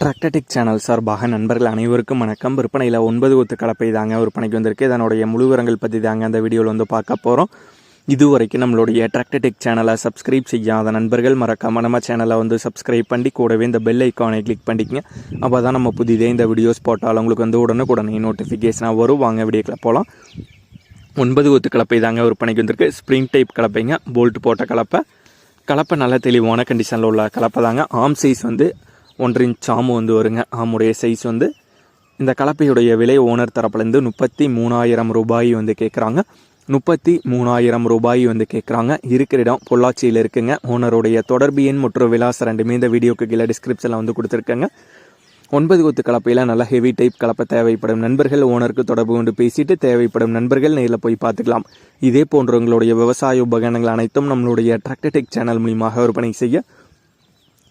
டிராக்டடிக் channel சார்பாக நண்பர்கள் அனைவருக்கும் வணக்கம். விற்பனையில் ஒன்பது ஒத்து கலப்பை தாங்க விற்பனைக்கு வந்திருக்கு. இதனுடைய முழுவரங்கள் பற்றி தாங்க அந்த வீடியோவில் வந்து பார்க்க போகிறோம் இதுவரைக்கும் நம்மளுடைய டிராக்டடிக் சேனலை சப்ஸ்கிரைப் செய்யாத நண்பர்கள் மறக்காம நம்ம சேனலை வந்து சப்ஸ்கிரைப் பண்ணி கூடவே இந்த பெல் ஐக்கானை கிளிக் பண்ணிக்கங்க. அப்போ தான் நம்ம புதிதே இந்த வீடியோஸ் போட்டால் உங்களுக்கு வந்து உடனுக்குடனே நோட்டிஃபிகேஷனாக வரும். வாங்க வீடியோக்கில் போகலாம் ஒன்பது ஒத்து கலப்பை தாங்க விற்பனைக்கு வந்திருக்கு. ஸ்ப்ரிங் டைப் கலப்பைங்க போல்ட் போட்ட கலப்பை. கலப்பை நல்ல தெளிவான கண்டிஷனில் உள்ள கலப்பை தாங்க. ஆம் சைஸ் வந்து ஒன்றரை இன்ச் ஆமு வந்து வருங்க. ஆமுடைய சைஸ் வந்து இந்த கலப்பையுடைய விலை ஓனர் தரப்புலேருந்து முப்பத்தி மூணாயிரம் ரூபாய் வந்து கேட்குறாங்க முப்பத்தி மூணாயிரம் ரூபாய் வந்து கேட்குறாங்க இருக்கிற இடம் பொள்ளாச்சியில் இருக்குங்க. ஓனருடைய தொடர்பு எண் மற்றும் விலாசம் ரெண்டுமே இந்த வீடியோக்கு கீழே டிஸ்கிரிப்ஷனில் வந்து கொடுத்துருக்கேங்க. ஒன்பது கொத்து கலப்பையில் நல்ல ஹெவி டைப் கலப்பை தேவைப்படும் நண்பர்கள் ஓனருக்கு தொடர்பு கொண்டு பேசிட்டு தேவைப்படும் நண்பர்கள் நேரில் போய் பார்த்துக்கலாம். இதே போன்றவங்களுடைய விவசாய உபகரணங்கள் அனைத்தும் நம்மளுடைய டிராக்டர்டெக் சேனல் மூலியமாக விற்பனை செய்ய